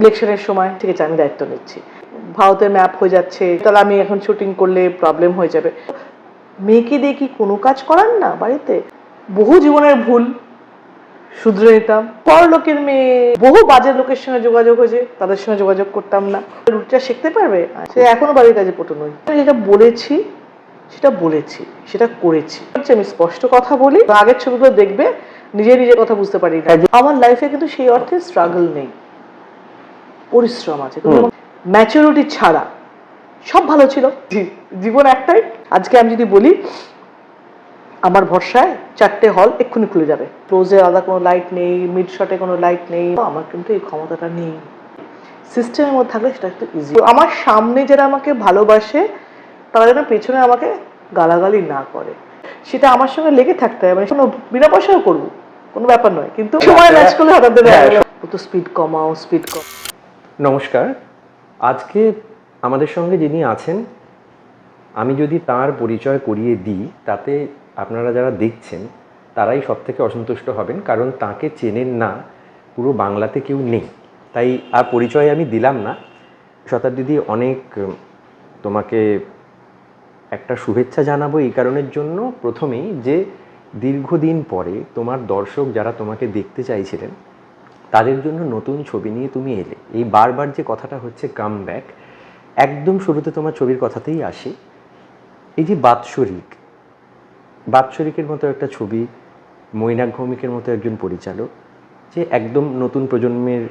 ইলেকশনের সময় ঠিক আছে আমি দায়িত্ব নিচ্ছি। ভারতের ম্যাপ হয়ে যাচ্ছে তাহলে আমি এখন শুটিং করলে প্রবলেম হয়ে যাবে। মেয়েকে দিয়ে কি কোনো কাজ করান না বাড়িতে? বহু জীবনের ভুল শুধরে নিতাম। পর লোকের মেয়ে বহু বাজে লোকের সঙ্গে যোগাযোগ হয়েছে তাদের সঙ্গে যোগাযোগ করতাম না। রুটটা শিখতে পারবে? সে এখনও বাড়ির কাজে পটু নই। যেটা বলেছি সেটা বলেছি সেটা করেছি। হচ্ছে আমি স্পষ্ট কথা বলি আগের ছবিগুলো দেখবে নিজে নিজে কথা বুঝতে পারি আমার লাইফে কিন্তু সেই অর্থে স্ট্রাগল নেই। পরিশ্রম আছে। ম্যাচুরিটি ছাড়া সব ভালো ছিল। জীবন একটাই। আজকে আমি যদি বলি আমার ভরসায় চারটে হল এক্ষুনি খুলে যাবে। ক্লোজে আলাদা কোনো লাইট নেই মিড শটে কোনো লাইট নেই। আমার কিন্তু এই ক্ষমতাটা নেই। সিস্টেমের মধ্যে থাকলে সেটা একটু ইজি আমার সামনে যারা আমাকে ভালোবাসে তারা যেন পেছনে আমাকে গালাগালি না করে। সেটা আমার সঙ্গে লেগে থাকতে হবে। মানে কোনো বিনা পয়সাও করব। কোনো ব্যাপার নয়। কিন্তু সময় ম্যাচ করলে হঠাৎ করে তো স্পিড কমাও স্পিড কম নমস্কার। আজকে আমাদের সঙ্গে যিনি আছেন, আমি যদি তার পরিচয় করিয়ে দিই, তাতে আপনারা যারা দেখছেন, তারাই সব থেকে অসন্তুষ্ট হবেন, কারণ তাকে চেনেন না, পুরো বাংলাতে কেউ নেই। তাই আর পরিচয় আমি দিলাম না। শতাব্দীদি, অনেক তোমাকে একটা শুভেচ্ছা জানাব এই কারণের জন্য। প্রথমেই যে দীর্ঘদিন পরে তোমার দর্শক যারা তোমাকে দেখতে চাইছিলেন, তাদের জন্য নতুন ছবি নিয়ে তুমি এলে। এই বারবার যে কথাটা হচ্ছে কাম ব্যাক একদম শুরুতে তোমার ছবির কথাতেই আসি। এই যে বাৎসরিক, বাৎসরিকের মতো একটা ছবি, মৈনাক ভৌমিকের মতো একজন পরিচালক, যে একদম নতুন প্রজন্মের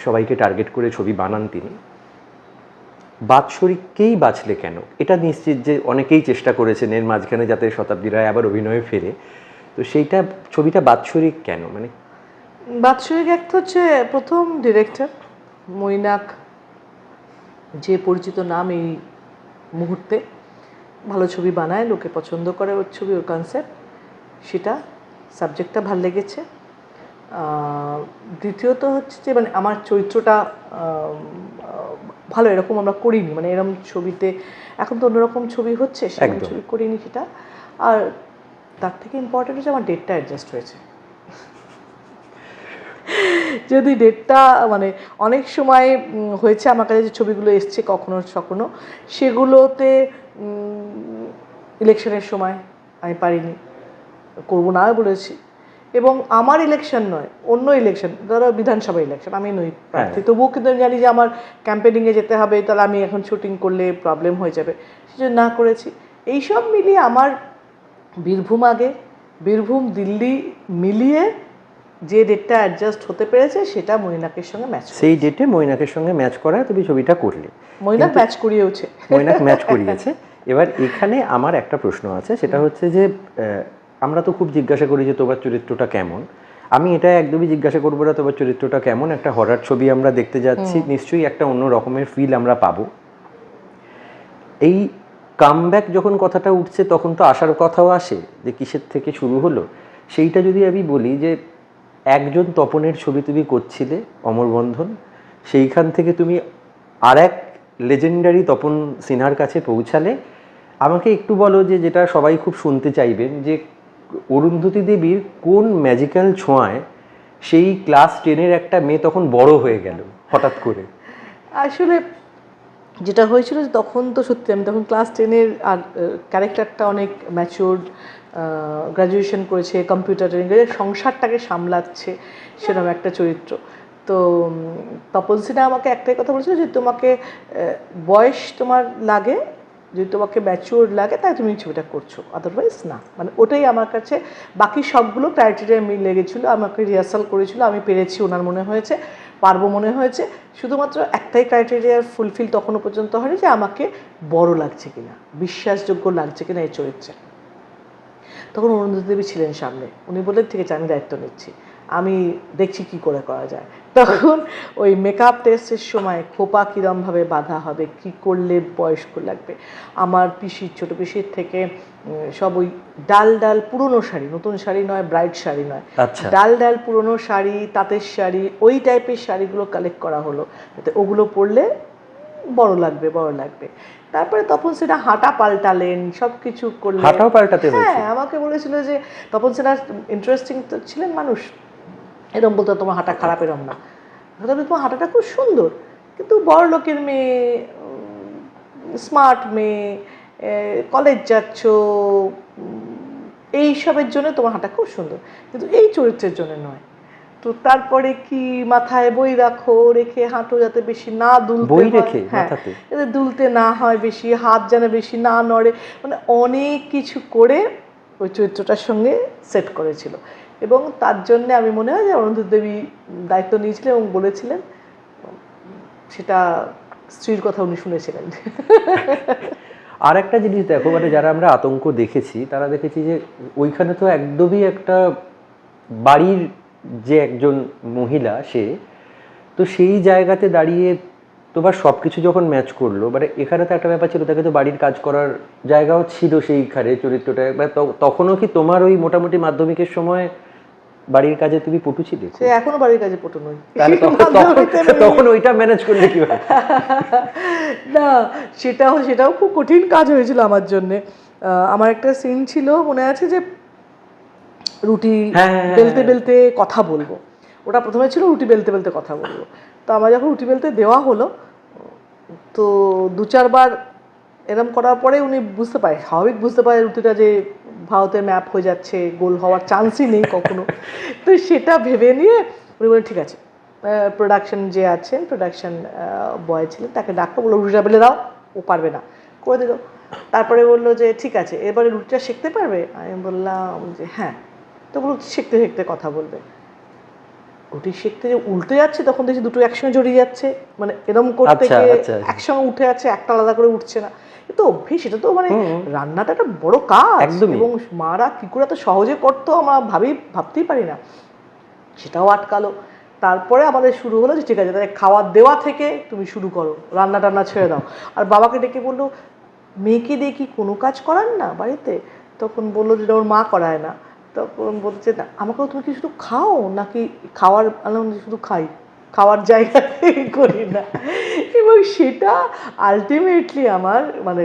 সবাইকে টার্গেট করে ছবি বানান তিনি। বাৎসরিককেই বাঁচলে কেন? এটা নিশ্চিত যে অনেকেই চেষ্টা করেছেন এর মাঝখানে যাতে শতাব্দী রায় আবার অভিনয়ে ফেরে। তো সেইটা, ছবিটা বাৎসরিক কেন? মানে বাৎসরিক একটা হচ্ছে প্রথম ডিরেক্টর মৈনাক যে পরিচিত নাম এই মুহূর্তে ভালো ছবি বানায় লোকে পছন্দ করে ওর ছবি ওর কনসেপ্ট সেটা সাবজেক্টটা ভালো লেগেছে। দ্বিতীয়ত হচ্ছে যে মানে আমার চরিত্রটা ভালো এরকম আমরা করিনি মানে এরকম ছবিতে এখন তো অন্যরকম ছবি হচ্ছে সেরকম ছবি করিনি সেটা। আর তার থেকে ইম্পর্টেন্ট হচ্ছে আমার ডেটটা অ্যাডজাস্ট হয়েছে। যদি ডেটটা মানে অনেক সময় হয়েছে আমার কাছে যে ছবিগুলো এসছে কখনো কখনো সেগুলোতে ইলেকশনের সময় আমি পারিনি করব না বলেছি। এবং আমার ইলেকশন নয় অন্য ইলেকশন ধরো বিধানসভা ইলেকশন আমি নই প্রার্থী। তবুও কিন্তু আমি জানি যে আমার ক্যাম্পেনিংয়ে যেতে হবে তাহলে আমি এখন শুটিং করলে প্রবলেম হয়ে যাবে। সেজন্য না করেছি। এইসব মিলিয়ে আমার বীরভূম আগে বীরভূম দিল্লি মিলিয়ে যে ডেটটা অ্যাডজাস্ট হতে পেরেছে সেটা মৈনাকের সঙ্গে ম্যাচ সেই ডেটে মৈনাকের সঙ্গে ম্যাচ করায় তুমি ছবিটা করলে। মৈনাক ম্যাচ করিয়েওছে। মৈনাক ম্যাচ করিয়েছে। এবার এখানে আমার একটা প্রশ্ন আছে সেটা হচ্ছে যে আমরা তো খুব জিজ্ঞাসা করি যে তোমার চরিত্রটা কেমন? আমি এটা একদমই জিজ্ঞাসা করব না তোমার চরিত্রটা কেমন? একটা হরার ছবি আমরা দেখতে যাচ্ছি নিশ্চয়ই একটা অন্য রকমের ফিল আমরা পাবো। এই কামব্যাক যখন কথাটা উঠছে তখন তো আসার কথাও আসে যে কিসের থেকে শুরু হলো? সেইটা যদি আমি বলি যে একজন তপনের ছবি তুমি করছিলে অমরবন্ধন সেইখান থেকে তুমি আর এক লেজেন্ডারি তপন সিনহার কাছে পৌঁছালে। আমাকে একটু বলো যে, যেটা সবাই খুব শুনতে চাইবেন যে অরুন্ধতী দেবীর কোন ম্যাজিক্যাল ছোঁয়ায় সেই ক্লাস টেনের একটা মেয়ে তখন বড় হয়ে গেল, হঠাৎ করে? আসলে যেটা হয়েছিল তখন তো সত্যি আমি তখন ক্লাস টেনের আর ক্যারেক্টারটা অনেক ম্যাচিওর্ড গ্র্যাজুয়েশন করেছে কম্পিউটার সংসারটাকে সামলাচ্ছে সেরকম একটা চরিত্র। তো তপন সিনহা আমাকে একটাই কথা বলেছিল যে তোমাকে বয়স তোমার লাগে, যদি তোমাকে ম্যাচিওর লাগে তাই তুমি ছবিটা করছ। আদারওয়াইজ না। মানে ওটাই আমার কাছে, বাকি সবগুলো ক্রাইটেরিয়া মিল লেগেছিলো, আমাকে রিহার্সাল করেছিল, আমি পেরেছি, ওনার মনে হয়েছে, পারব মনে হয়েছে। শুধুমাত্র একটাই ক্রাইটেরিয়ার ফুলফিল তখনও পর্যন্ত হয়নি যে আমাকে বড় লাগছে কিনা, বিশ্বাসযোগ্য লাগছে কিনা এই চরিত্রে। তখন অরুন্ধতী দেবী ছিলেন সামনে। উনি বললেন ঠিক আছে আমি দায়িত্ব নিচ্ছি। আমি দেখছি কি করে করা যায়। তখন ওই মেকআপ টেস্টের সময় খোপা কীরমভাবে বাঁধা হবে কি করলে বয়স্ক লাগবে? আমার পিসির ছোটো পিসির থেকে সব ওই ডাল ডাল পুরনো শাড়ি নতুন শাড়ি নয় ব্রাইট শাড়ি নয়। আচ্ছা। ডাল ডাল পুরনো শাড়ি তাঁতের শাড়ি ওই টাইপের শাড়িগুলো কালেক্ট করা হলো। ওগুলো পরলে বড় লাগবে বড় লাগবে। তারপরে তপন সেটা হাঁটা পাল্টালেন সব কিছু করলেন। হাঁটাও পাল্টাতে হয়েছে। হ্যাঁ আমাকে বলেছিল যে তপন সেটা ইন্টারেস্টিং তো ছিলেন মানুষ এরম বলতো তোমার হাঁটা খারাপ এরম না। তবে তোমার হাঁটাটা খুব সুন্দর কিন্তু বড় লোকের মেয়ে স্মার্ট মেয়ে কলেজ যাচ্ছ এইসবের জন্য তোমার হাঁটা খুব সুন্দর। কিন্তু এই চরিত্রের জন্য নয়। তো তারপরে কি মাথায় বই রাখো রেখে হাঁটো যাতে বেশি না দুলতে বই রেখে হ্যাঁ মাথাতে? যাতে দুলতে না হয় বেশি হাত যেন বেশি না নড়ে। মানে অনেক কিছু করে ওই চরিত্রটার সঙ্গে সেট করেছিল। এবং তার জন্য আমি মনে হয় যে অনন্ত দেবী দায়িত্ব নিয়েছিলেন এবং বলেছিলেন সেটা স্ত্রীর কথা উনি শুনেছিলেন। আর একটা জিনিস দেখো মানে যারা আমরা আতঙ্ক দেখেছি তারা দেখেছি যে ওইখানে তো একদমই একটা বাড়ির যে একজন মহিলা সে তো সেই জায়গাতে দাঁড়িয়ে তোমার সব কিছু যখন ম্যাচ করল মানে এখানে তো একটা ব্যাপার ছিল তাকে তো বাড়ির কাজ করার জায়গাও ছিল সেইখানে চরিত্রটা মানে তখনও কি তোমার ওই মোটামুটি মাধ্যমিকের সময় বাড়ির কাজে তুমি পটু ছিলে? সে এখনও বাড়ির কাজে পটু নই তখন ওইটা ম্যানেজ করলে কি না সেটাও সেটাও খুব কঠিন কাজ হয়েছিল আমার জন্যে। আমার একটা সিন ছিল মনে আছে যে রুটি হ্যাঁ, হ্যাঁ, বেলতে বেলতে কথা বলব। ওটা প্রথমে ছিল রুটি বেলতে বেলতে কথা বলব। তো আমার যখন রুটি বেলতে দেওয়া হলো তো দু চারবার এরম করার পরে উনি বুঝতে পারে স্বাভাবিক বুঝতে পারে রুটিটা যে ভারতের ম্যাপ হয়ে যাচ্ছে গোল হওয়ার চান্সই নেই কখনো। তো সেটা ভেবে নিয়ে উনি বলেন ঠিক আছে প্রোডাকশন যে আছেন প্রোডাকশন বয় ছিলেন তাকে ডাকলো বলল রুটিটা বেলে দাও ও পারবে না। করে দিল। তারপরে বলল যে ঠিক আছে এবারে রুটিটা শিখতে পারবে? আমি বললাম যে হ্যাঁ। তো বলল শিখতে শিখতে কথা বলবে। রুটি শিখতে যে উল্টে যাচ্ছে তখন দেখছি দুটো একসঙ্গে জড়িয়ে যাচ্ছে। মানে এরম করতে আচ্ছা, গিয়ে আচ্ছা। একসঙ্গে উঠে যাচ্ছে একটা আলাদা করে উঠছে না। তো অভ্যেস এটা তো মানে রান্নাটা একটা বড় কাজ। এবং মারা কি করে এত সহজে করতো আমরা ভাবি ভাবতেই পারি না। সেটাও আটকালো। তারপরে আমাদের শুরু হলো যে ঠিক আছে তাহলে খাওয়ার দেওয়া থেকে তুমি শুরু করো রান্না টান্না ছেড়ে দাও। আর বাবাকে ডেকে বলল মেয়েকে দিয়ে কি কোনো কাজ করান না বাড়িতে? তখন বলল যে ওর মা করায় না। তখন বলছে না আমাকেও তুমি কি শুধু খাও? নাকি খাওয়ার শুধু খাই? খাওয়ার জায়গাতে করি না। এবং সেটা আলটিমেটলি আমার মানে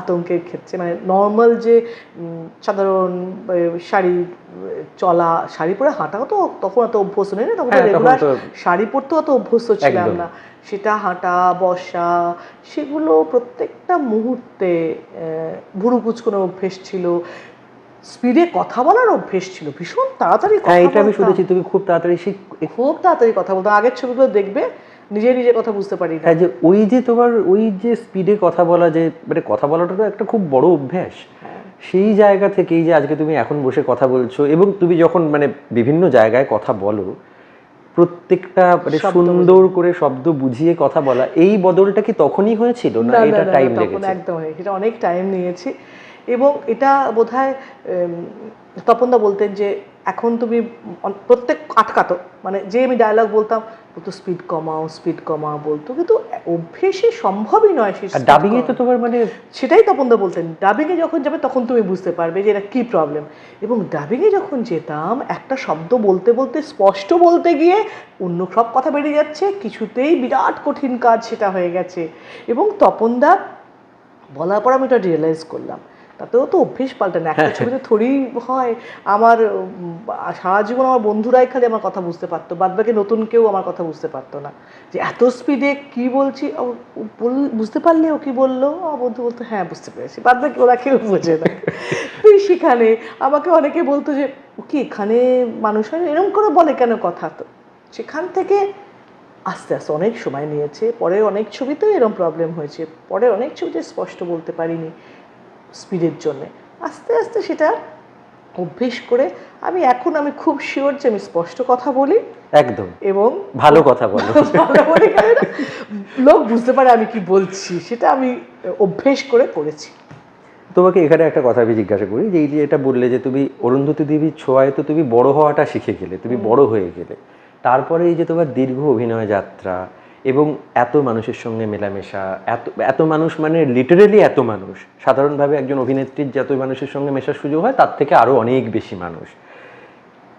আতঙ্কের ক্ষেত্রে মানে নর্মাল যে সাধারণ শাড়ি চলা শাড়ি পরে হাঁটাও তো তখন অত অভ্যস্ত নেই না? তখন হ্যাঁ, রেগুলার শাড়ি পরতেও অত অভ্যস্ত ছিলাম না। সেটা হাঁটা বসা সেগুলো প্রত্যেকটা মুহূর্তে ভুরু কুচকোনোর অভ্যেস ছিল। স্পিডে কথা বলার অভ্যেস ছিল। ভীষণ তাড়াতাড়ি কথা হ্যাঁ এটা আমি শুনেছি তুমি খুব তাড়াতাড়ি শিখ খুব তাড়াতাড়ি কথা বলতো আগের ছবিগুলো দেখবে নিজে নিজে কথা বুঝতে পারি না। হ্যাঁ যে ওই যে তোমার ওই যে স্পিডে কথা বলা যে মানে কথা বলাটা তো একটা খুব বড় অভ্যাস। হ্যাঁ। সেই জায়গা থেকেই যে আজকে তুমি এখন বসে কথা বলছো এবং তুমি যখন মানে বিভিন্ন জায়গায় কথা বলো প্রত্যেকটা মানে সুন্দর করে শব্দ বুঝিয়ে কথা বলা এই বদলটা কি তখনই হয়েছিল না এটা টাইম লেগেছে? একদম। সেটা অনেক টাইম নিয়েছি। এবং এটা বোধহয় তপনদা বলতেন যে এখন তুমি প্রত্যেক আটকাতো। মানে যে আমি ডায়লগ বলতাম বলতো স্পিড কমাও স্পিড কমাও বলতো। কিন্তু অভ্যেসে সম্ভবই নয় সেই আর speed ডাবিং এ তো তোমার মানে সেটাই তপনদা বলতেন। ডাবিংয়ে যখন যাবে তখন তুমি বুঝতে পারবে যে এটা কী প্রবলেম এবং ডাবিংয়ে যখন যেতাম একটা শব্দ বলতে বলতে স্পষ্ট বলতে গিয়ে অন্য সব কথা বেরিয়ে যাচ্ছে কিছুতেই বিরাট কঠিন কাজ সেটা হয়ে গেছে। এবং তপনদা বলার পর আমি এটা রিয়েলাইজ করলাম। তাতেও তো অভ্যেস পাল্টে না একটা ছবিতে থোড়ি হয় আমার সারা জীবন আমার বন্ধুরাই খালি আমার কথা বুঝতে পারতো বাদ বাকি নতুন কেউ আমার কথা বুঝতে পারতো না। যে এত স্পিডে কি বলছি বুঝতে পারলে ও কি বলল? আমার বন্ধু বলতো হ্যাঁ বুঝতে পেরেছি। বাদ বাকি ওরা কেউ বোঝে না। তুই সেখানে আমাকে অনেকে বলতো যে ও কি এখানে মানুষ হয়? এরকম করে বলে কেন কথা তো? সেখান থেকে আস্তে আস্তে অনেক সময় নিয়েছে পরে অনেক ছবিতেও এরকম প্রবলেম হয়েছে পরে অনেক ছবিতে স্পষ্ট বলতে পারিনি। স্পিডের জন্য। আস্তে আস্তে সেটা অভ্যেস করে আমি এখন আমি খুব শিওর যে আমি স্পষ্ট কথা বলি। একদম। এবং ভালো কথা বলো। ভালো করে লোক বুঝতে পারে আমি কি বলছি। সেটা আমি অভ্যেস করে করেছি। তোমাকে এখানে একটা কথা আমি জিজ্ঞাসা করি যে এই যে এটা বললে যে তুমি অরুন্ধতী দেবীর ছোঁয়ায় তো তুমি বড় হওয়াটা শিখে গেলে তুমি বড় হয়ে গেলে। তারপরে এই যে তোমার দীর্ঘ অভিনয় যাত্রা এবং এত মানুষের সঙ্গে মেলামেশা, এত এত মানুষ মানে লিটারেলি এত মানুষ। সাধারণভাবে একজন অভিনেত্রীর যত মানুষের সঙ্গে মেশার সুযোগ হয়, তার থেকে আরও অনেক বেশি মানুষ।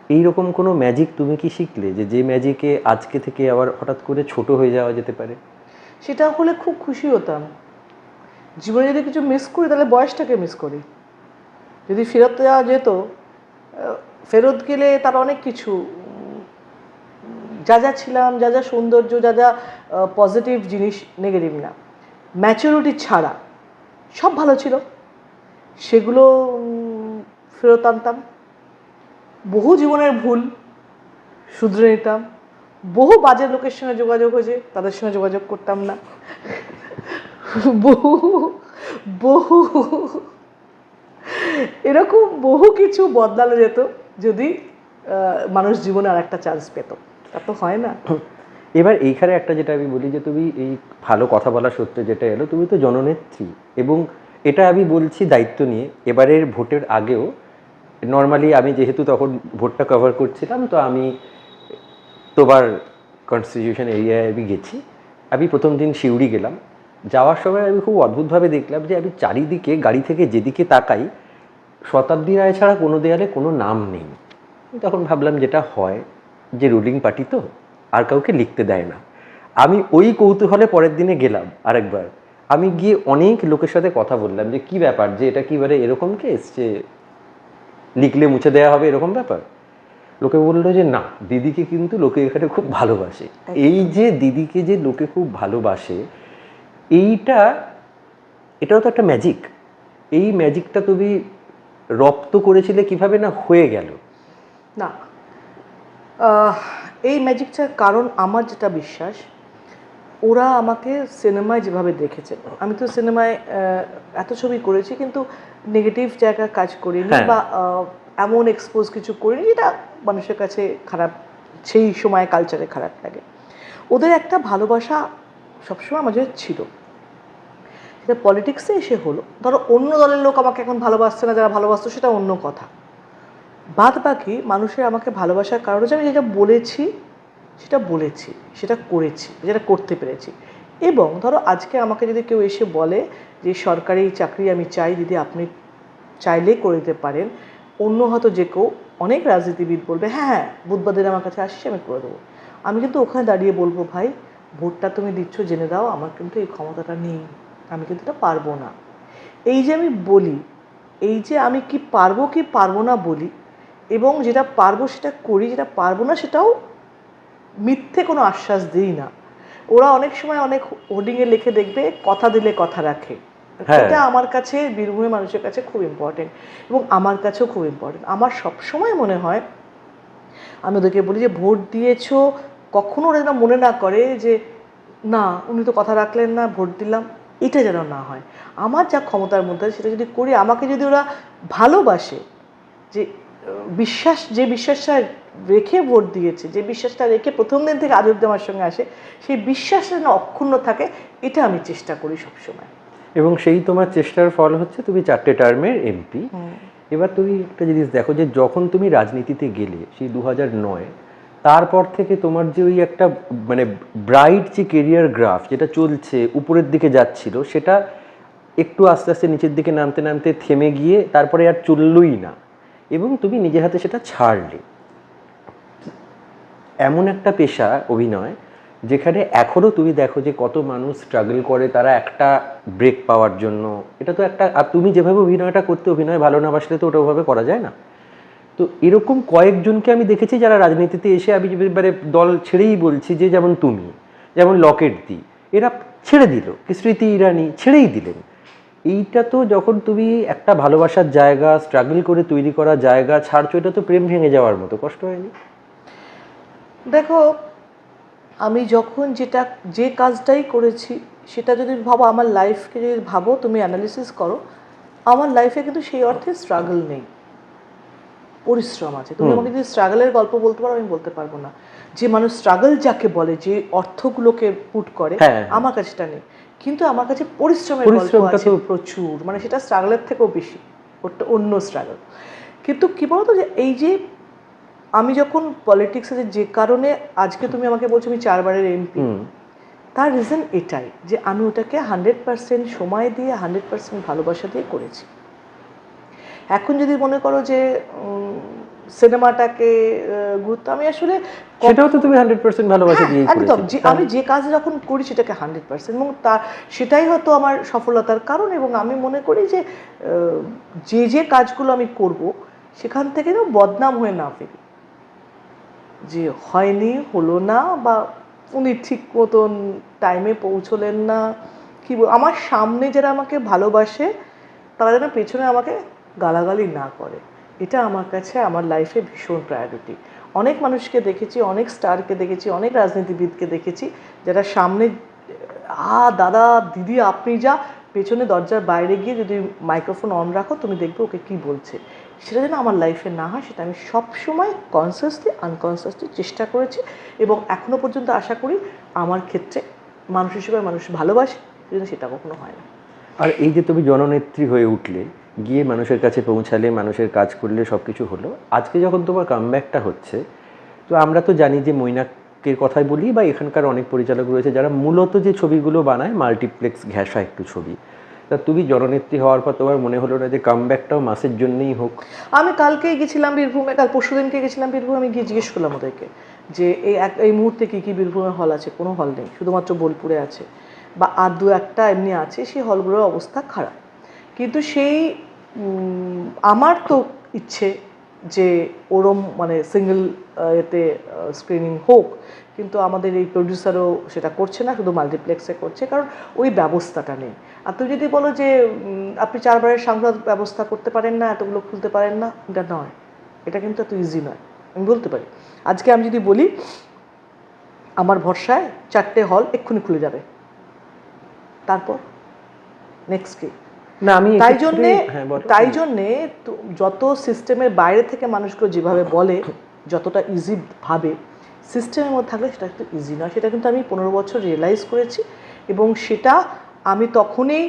এইরকম কোনো ম্যাজিক তুমি কি শিখলে? যে যে ম্যাজিকে আজকে থেকে আবার হঠাৎ করে ছোট হয়ে যাওয়া যেতে পারে? সেটা হলে খুব খুশি হতাম। জীবনে যদি কিছু মিস করি, তাহলে বয়সটাকে মিস করি। যদি ফেরত যাওয়া যেত ফেরত গেলে তার অনেক কিছু যা যা ছিলাম, যা যা সৌন্দর্য, যা যা পজিটিভ জিনিস নেগেটিভ না। ম্যাচুরিটি ছাড়া সব ভালো ছিল। সেগুলো ফেরত আনতাম। বহু জীবনের ভুল শুধরে নিতাম। বহু বাজে লোকের সঙ্গে যোগাযোগ হয়েছে, তাদের সঙ্গে যোগাযোগ করতাম না। বহু বহু, এরকম বহু কিছু বদলানো যেত, যদি মানুষ জীবনে আর একটা চান্স পেত। তা তো হয় না। এবার এইখানে একটা যেটা আমি বলি যে তুমি এই ভালো কথা বলা সত্ত্বে যেটা এলো, তুমি তো জননেত্রী এবং এটা আমি বলছি দায়িত্ব নিয়ে। এবারের ভোটের আগেও নর্মালি আমি যেহেতু তখন ভোটটা কভার করছিলাম, তো আমি তোমার কনস্টিটিউশন এরিয়ায় আমি গেছি। আমি প্রথম দিন সিউড়ি গেলাম। যাওয়ার সময় আমি খুব অদ্ভুতভাবে দেখলাম যে আমি চারিদিকে, গাড়ি থেকে যেদিকে তাকাই, শতাব্দী রায় ছাড়া কোনো দেয়ালে কোনো নাম নেই। তখন ভাবলাম যেটা হয়। যে রুলিং পার্টি তো আর কাউকে লিখতে দেয় না। আমি ওই কৌতূহলে পরের দিনে গেলাম আরেকবার। আমি গিয়ে অনেক লোকের সাথে কথা বললাম যে কি ব্যাপার? যে এটা কি এবারে এরকম কেস যে লিখলে মুছে দেওয়া হবে এরকম ব্যাপার? লোকে বলল যে না দিদিকে কিন্তু লোকে এখানে খুব ভালোবাসে। এই যে দিদিকে যে লোকে খুব ভালোবাসে এইটা এটাও তো একটা ম্যাজিক এই ম্যাজিকটা তুমি রপ্ত করেছিলে কীভাবে না হয়ে গেল? না এই ম্যাজিকটার কারণ আমার যেটা বিশ্বাস ওরা আমাকে সিনেমায় যেভাবে দেখেছে। আমি তো সিনেমায় এত ছবি করেছি কিন্তু নেগেটিভ জায়গায় কাজ করিনি হ্যাঁ। বা এমন এক্সপোজ কিছু করিনি যেটা মানুষের কাছে খারাপ সেই সময় কালচারে খারাপ লাগে। ওদের একটা ভালোবাসা সবসময় আমাদের ছিল। সেটা পলিটিক্সে এসে হলো। ধরো অন্য দলের লোক আমাকে এখন ভালোবাসছে না যারা ভালোবাসতো সেটা অন্য কথা। বাদ বাকি মানুষের আমাকে ভালোবাসার কারণ হচ্ছে আমি যেটা বলেছি, সেটা বলেছি, সেটা করেছি, যেটা করতে পেরেছি। এবং ধরো আজকে আমাকে যদি কেউ এসে বলে যে, সরকারি চাকরি আমি চাই, দিদি আপনি চাইলেই করে দিতে পারেন। অন্য হয়তো যে কেউ অনেক রাজনীতিবিদ বলবে হ্যাঁ হ্যাঁ বুধবাদের আমার কাছে আসছে আমি করে দেবো। আমি কিন্তু ওখানে দাঁড়িয়ে বলব, ভাই, ভোটটা তুমি দিচ্ছ, জেনে দাও, আমার কিন্তু এই ক্ষমতাটা নেই, আমি কিন্তু এটা পারব না। এই যে আমি বলি, এই যে আমি কি পারব কি পারব না বলি এবং যেটা পারব সেটা করি যেটা পারব না সেটাও মিথ্যে কোনো আশ্বাস দিই না। ওরা অনেক সময় অনেক হোর্ডিংয়ে লিখে দেখবে কথা দিলে কথা রাখে। হ্যাঁ। এটা আমার কাছে বীরভূমের মানুষের কাছে খুব ইম্পর্টেন্ট এবং আমার কাছেও খুব ইম্পর্টেন্ট আমার সবসময় মনে হয় আমি ওদেরকে বলি যে ভোট দিয়েছ কখনো ওরা যেন মনে না করে যে না উনি তো কথা রাখলেন না ভোট দিলাম। এটা যেন না হয়। আমার যা ক্ষমতার মধ্যে সেটা যদি করি আমাকে যদি ওরা ভালোবাসে যে বিশ্বাস যে বিশ্বাসটা রেখে ভোট দিয়েছে যে বিশ্বাসটা রেখে প্রথম দিন থেকে আজ আমার সঙ্গে আসে সেই বিশ্বাসটা যেন অক্ষুণ্ণ থাকে এটা আমি চেষ্টা করি সবসময়। এবং সেই তোমার চেষ্টার ফল হচ্ছে তুমি চারটে টার্মের এমপি এবার তুমি একটা জিনিস দেখো যে যখন তুমি রাজনীতিতে গেলে সেই দু নয় তারপর থেকে তোমার যে ওই একটা মানে ব্রাইট যে কেরিয়ার গ্রাফ যেটা চলছে উপরের দিকে যাচ্ছিল সেটা একটু আস্তে আস্তে নিচের দিকে নামতে নামতে থেমে গিয়ে তারপরে আর চললই না। এবং তুমি নিজের হাতে সেটা ছাড়লে। এমন একটা পেশা, অভিনয়, যেখানে এখনও তুমি দেখো যে কত মানুষ স্ট্রাগল করে তারা একটা ব্রেক পাওয়ার জন্য। এটা তো একটা, আর তুমি যেভাবে অভিনয়টা করতে, অভিনয় ভালো না বাসলে তো ওটা ওভাবে করা যায় না। তো এরকম কয়েকজনকে আমি দেখেছি যারা রাজনীতিতে এসে আমি এবারে দল ছেড়েই বলছি যে যেমন তুমি, যেমন লকেট দি, এরা ছেড়ে দিল স্মৃতি ইরানি ছেড়েই দিলেন। এইটা তো যখন তুমি একটা ভালোবাসার জায়গা স্ট্রাগল করে তৈরি করা জায়গা ছাড়ছো এটা তো প্রেম ভেঙে যাওয়ার মতো। কষ্ট হয়নি? দেখো আমি যখন যেটা যে কাজটাই করেছি সেটা যদি ভাবো আমার লাইফকে যদি ভাবো তুমি অ্যানালিসিস করো আমার লাইফে কিন্তু সেই অর্থে স্ট্রাগল নেই। পরিশ্রম আছে। তুমি আমাকে যদি স্ট্রাগলের গল্প বলতে পারো আমি বলতে পারব না। যে মানুষ স্ট্রাগল যাকে বলে যে অর্থগুলোকে পুট করে হ্যাঁ। আমার কাছেটা নেই। কিন্তু আমার কাছে পরিশ্রমের গল্প আছে প্রচুর। মানে সেটা স্ট্রাগলের থেকেও বেশি ওটা অন্য স্ট্রাগল কিন্তু কি বলতো যে এই যে আমি যখন পলিটিক্সে যে কারণে আজকে তুমি আমাকে বলছো আমি চারবারের এমপি তার রিজন এটাই যে আমি ওটাকে হান্ড্রেড পার্সেন্ট সময় দিয়ে হান্ড্রেড পার্সেন্ট ভালোবাসা দিয়ে করেছি। এখন যদি মনে করো যে সিনেমাটাকে গুরুত্ব আমি আসলে সেটাও তো তুমি হান্ড্রেড পার্সেন্ট ভালোবাসা হ্যাঁ, দিয়েই একদম যে আমি যে কাজ যখন করি সেটাকে হান্ড্রেড পার্সেন্ট এবং তা সেটাই হয়তো আমার সফলতার কারণ এবং আমি মনে করি যে যে যে কাজগুলো আমি করব সেখান থেকে যেন বদনাম হয়ে না ফিরি। যে হয়নি হলো না বা উনি ঠিক মতন টাইমে পৌঁছলেন না কি বল আমার সামনে যারা আমাকে ভালোবাসে তারা যেন পেছনে আমাকে গালাগালি না করে। এটা আমার কাছে, আমার লাইফে ভীষণ প্রায়োরিটি অনেক মানুষকে দেখেছি, অনেক স্টারকে দেখেছি, অনেক রাজনীতিবিদকে দেখেছি, যারা সামনে, আ, দাদা, দিদি, আপনি যা, পেছনে দরজার বাইরে গিয়ে যদি মাইক্রোফোন অন রাখো, তুমি দেখবে ওকে কি বলছে। সেটা যেন আমার লাইফে না হয়, সেটা আমি সবসময় কনসিয়াসলি আনকনসিয়াসলি চেষ্টা করেছি এবং এখনও পর্যন্ত আশা করি আমার ক্ষেত্রে মানুষ হিসেবে মানুষ ভালোবাসে সেটা কখনো হয় না। আর এই যে তুমি জননেত্রী হয়ে উঠলে গিয়ে মানুষের কাছে পৌঁছালে, মানুষের কাজ করলে সব কিছু হলো। আজকে যখন তোমার কামব্যাকটা হচ্ছে, তো আমরা তো জানি যে মৈনাকের কথাই বলি বা এখানকার অনেক পরিচালক রয়েছে যারা মূলত যে ছবিগুলো বানায় মাল্টিপ্লেক্স ঘেঁষা একটু ছবি। তা তুমি জননেত্রী হওয়ার পর তোমার মনে হলো না যে কামব্যাকটাও মাসের জন্যই হোক? আমি কালকেই গেছিলাম বীরভূমে, কাল পরশু দিনকে গেছিলাম বীরভূমে, আমি গিয়ে জিজ্ঞেস করলাম ওদেরকে যে এই এক, এই মুহূর্তে কী কী বীরভূমে হল আছে? কোনো হল নেই, শুধুমাত্র বোলপুরে আছে। বা আর দু একটা এমনি আছে, সেই হলগুলোর অবস্থা খারাপ। কিন্তু সেই আমার তো ইচ্ছে যে ওরম মানে সিঙ্গেল এতে স্ক্রিনিং হোক, কিন্তু আমাদের এই প্রডিউসারও সেটা করছে না, শুধু মাল্টিপ্লেক্সে করছে, কারণ ওই ব্যবস্থাটা নেই। আর তুই যদি বলো যে আপনি চারবারের সাংবাদ ব্যবস্থা করতে পারেন না, এতগুলো খুলতে পারেন না, এটা নয়। এটা কিন্তু এত ইজি নয়। আমি বলতে পারি। আজকে আমি যদি বলি, আমার ভরসায় চারটে হল এক্ষুনি খুলে যাবে। তারপর? নেক্সট কি? না আমি তাই জন্যে হ্যাঁ তাই জন্যে যত সিস্টেমের বাইরে থেকে মানুষগুলো যেভাবে বলে যতটা ইজি ভাবে সিস্টেমের মধ্যে থাকলে সেটা একটু ইজি নয়। সেটা কিন্তু আমি পনেরো বছর রিয়েলাইজ করেছি এবং সেটা আমি তখনই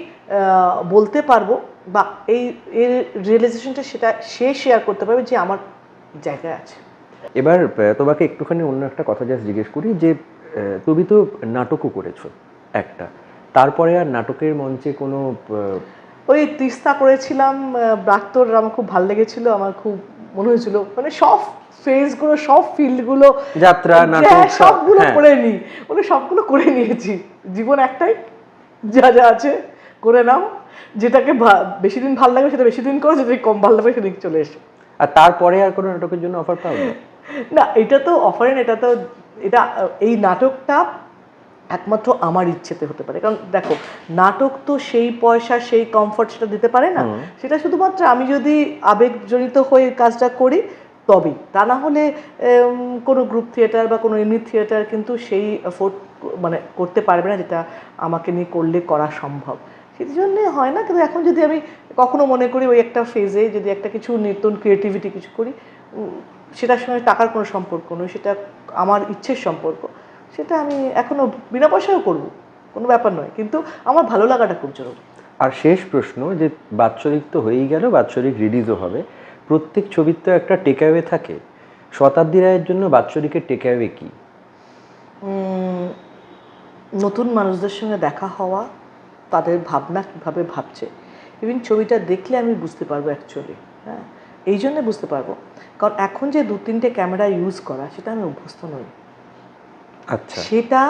বলতে পারব বা এই এর রিয়েলাইজেশনটা সেটা সে শেয়ার করতে পারবে যে আমার জায়গায় আছে। এবার তোমাকে একটুখানি অন্য একটা কথা জাস্ট জিজ্ঞেস করি যে তুমি তো নাটকও করেছ একটা। তারপরে আর নাটকের মঞ্চে কোনো ওই তিস্তা করেছিলাম ব্রাক্তর আমার খুব ভালো লেগেছিল আমার খুব মনে হয়েছিল মানে সব ফেজগুলো সব ফিল্ডগুলো যাত্রা, নাটক, হ্যাঁ, সব, সবগুলো হ্যাঁ। করে নি ওগুলো সবগুলো করে নিয়েছি জীবন একটাই যা যা আছে করে নাও যেটাকে বেশি দিন ভালো লাগবে সেটা বেশি দিন করো যেটা কম ভালো লাগবে সেদিন চলে এসো আর তারপরে আর কোনো নাটকের জন্য অফার না? না এটা তো অফারেন এটা তো এটা এই নাটকটা একমাত্র আমার ইচ্ছেতে হতে পারে। কারণ দেখো নাটক তো সেই পয়সা সেই কমফর্ট সেটা দিতে পারে না। সেটা শুধুমাত্র আমি যদি আবেগজনিত হয়ে কাজটা করি তবেই। তা না হলে কোনো গ্রুপ থিয়েটার বা কোনো এমনি থিয়েটার কিন্তু সেই অ্যাফোর্ড মানে করতে পারবে না যেটা আমাকে নিয়ে করলে করা সম্ভব। সেই জন্যে হয় না কিন্তু এখন যদি আমি কখনো মনে করি ওই একটা ফেজে যদি একটা কিছু নতুন ক্রিয়েটিভিটি কিছু করি সেটার সঙ্গে টাকার কোনো সম্পর্ক নয় সেটা আমার ইচ্ছের সম্পর্ক। সেটা আমি এখনও বিনা পয়সাও করব কোনো ব্যাপার নয়। কিন্তু আমার ভালো লাগাটা খুব জরুরি। আর শেষ প্রশ্ন যে বাৎসরিক তো হয়েই গেল বাৎসরিক রিলিজও হবে। প্রত্যেক ছবির তো একটা টেকঅ্যাওয়ে থাকে। শতাব্দী রায়ের জন্য বাৎসরিকের টেকঅ্যাওয়ে কি? নতুন মানুষদের সঙ্গে দেখা হওয়া তাদের ভাবনা কীভাবে ভাবছে ইভিন ছবিটা দেখলে আমি বুঝতে পারব অ্যাকচুয়ালি হ্যাঁ? এই জন্যে বুঝতে পারব। কারণ এখন যে দু তিনটে ক্যামেরা ইউজ করা সেটা আমি অভ্যস্ত নই। সেটা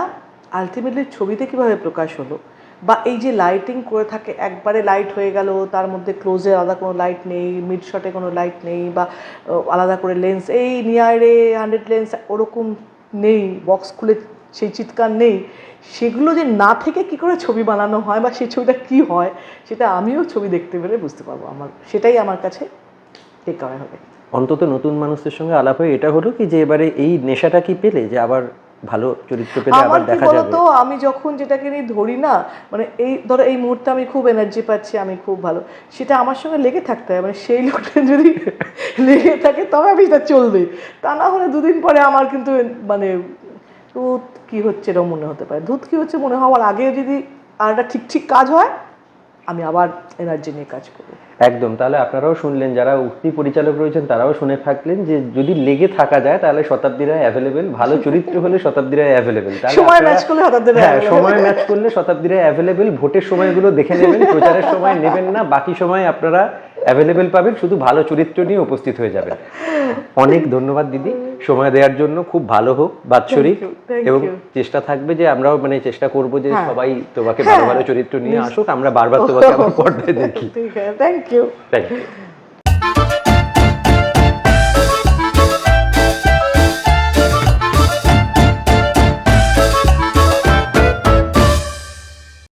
আলটিমেটলি ছবিতে কীভাবে প্রকাশ হলো? বা এই যে লাইটিং করে থাকে একবারে লাইট হয়ে গেল তার মধ্যে ক্লোজে আলাদা কোনো লাইট নেই মিড শটে কোনো লাইট নেই বা আলাদা করে লেন্স এই নিয়ারে হান্ড্রেড লেন্স ওরকম নেই বক্স খুলে সেই চিৎকার নেই। সেগুলো যে না থেকে কি করে ছবি বানানো হয় বা সেই ছবিটা কি হয় সেটা আমিও ছবি দেখতে পেলে বুঝতে পারব আমার সেটাই আমার কাছে টেক হবে। অন্তত নতুন মানুষদের সঙ্গে আলাপ হয়ে এটা হলো কি যে এবারে এই নেশাটা কি পেলে? যে আবার ভালো চরিত্র পেলে আবার দেখা যাবে। বলতো আমি যখন যেটাকে নিয়ে ধরি না মানে এই ধরো এই মুহূর্তে আমি খুব এনার্জি পাচ্ছি আমি খুব ভালো সেটা আমার সঙ্গে লেগে থাকতে হয়। মানে সেই লোকটা যদি লেগে থাকে তবে আমি সেটা চলবে। তা না হলে দুদিন পরে আমার কিন্তু মানে দুধ কি হচ্ছে এরকম মনে হতে পারে। দুধ কি হচ্ছে মনে হওয়ার আগে যদি আর একটা ঠিক ঠিক কাজ হয় আমি আবার এনার্জি নিয়ে কাজ করব। একদম তাহলে আপনারাও শুনলেন যারা উক্তি পরিচালক রয়েছেন তারাও শুনে থাকলেন যে যদি লেগে থাকা যায় তাহলে শতাব্দী রায় অ্যাভেলেবেল ভালো চরিত্র হলে শতাব্দী রায় অ্যাভেলেবেল সময় ম্যাচ করলে শতাব্দী রায় হ্যাঁ সময় ম্যাচ করলে শতাব্দী রায় অ্যাভেলেবেল ভোটের সময়গুলো দেখে নেবেন প্রচারের সময় নেবেন না বাকি সময় আপনারা অ্যাভেলেবেল পাবেন শুধু ভালো চরিত্র নিয়ে উপস্থিত হয়ে যাবেন। অনেক ধন্যবাদ দিদি। সময় দেওয়ার জন্য খুব ভালো হোক বাৎসরিক। এবং চেষ্টা থাকবে যে আমরাও মানে চেষ্টা করব যে হ্যাঁ। সবাই তোমাকে ভালো ভালো চরিত্র নিয়ে আসুক আমরা বারবার তোমাকে আবার পর্দায় দেখি। Thank you thank you